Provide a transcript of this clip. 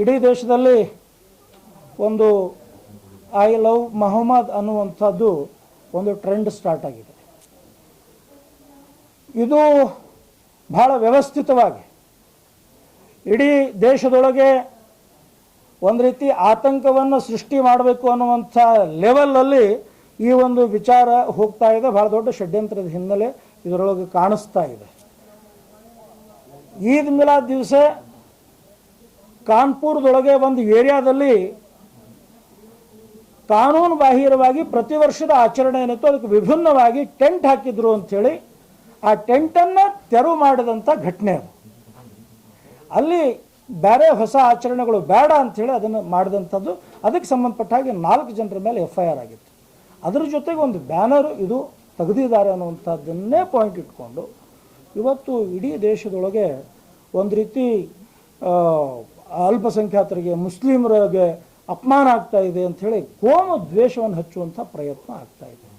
ಇಡೀ ದೇಶದಲ್ಲಿ ಒಂದು ಐ ಲವ್ ಮೊಹಮ್ಮದ್ ಅನ್ನುವಂಥದ್ದು ಒಂದು ಟ್ರೆಂಡ್ ಸ್ಟಾರ್ಟ್ ಆಗಿದೆ. ಇದು ಬಹಳ ವ್ಯವಸ್ಥಿತವಾಗಿ ಇಡೀ ದೇಶದೊಳಗೆ ಒಂದು ರೀತಿ ಆತಂಕವನ್ನು ಸೃಷ್ಟಿ ಮಾಡಬೇಕು ಅನ್ನುವಂಥ ಲೆವೆಲಲ್ಲಿ ಈ ಒಂದು ವಿಚಾರ ಹೋಗ್ತಾ ಇದೆ. ಭಾಳ ದೊಡ್ಡ ಷಡ್ಯಂತ್ರದ ಹಿನ್ನೆಲೆ ಇದರೊಳಗೆ ಕಾಣಿಸ್ತಾ ಇದೆ. ಈದ್ ಮಿಲಾದ್ ದಿವಸ ಕಾನ್ಪುರದೊಳಗೆ ಒಂದು ಏರಿಯಾದಲ್ಲಿ ಕಾನೂನು ಬಾಹಿರವಾಗಿ ಪ್ರತಿ ವರ್ಷದ ಆಚರಣೆ ಏನಿತ್ತು ಅದಕ್ಕೆ ವಿಭಿನ್ನವಾಗಿ ಟೆಂಟ್ ಹಾಕಿದ್ರು ಅಂಥೇಳಿ ಆ ಟೆಂಟನ್ನು ತೆರವು ಮಾಡಿದಂಥ ಘಟನೆ ಅದು. ಅಲ್ಲಿ ಬೇರೆ ಹೊಸ ಆಚರಣೆಗಳು ಬೇಡ ಅಂಥೇಳಿ ಅದನ್ನು ಮಾಡಿದಂಥದ್ದು. ಅದಕ್ಕೆ ಸಂಬಂಧಪಟ್ಟ ಹಾಗೆ ನಾಲ್ಕು ಜನರ ಮೇಲೆ ಎಫ್ ಐ ಆರ್ ಆಗಿತ್ತು. ಅದರ ಜೊತೆಗೆ ಒಂದು ಬ್ಯಾನರ್ ಇದು ತೆಗೆದಿದ್ದಾರೆ ಅನ್ನುವಂಥದ್ದನ್ನೇ ಪಾಯಿಂಟ್ ಇಟ್ಕೊಂಡು ಇವತ್ತು ಇಡೀ ದೇಶದೊಳಗೆ ಒಂದು ರೀತಿ ಅಲ್ಪಸಂಖ್ಯಾತರಿಗೆ ಮುಸ್ಲಿಮರಿಗೆ ಅಪಮಾನ ಆಗ್ತಾ ಇದೆ ಅಂಥೇಳಿ ಕೋಮ ದ್ವೇಷವನ್ನು ಹಚ್ಚುವಂಥ ಪ್ರಯತ್ನ ಆಗ್ತಾ ಇದೆ.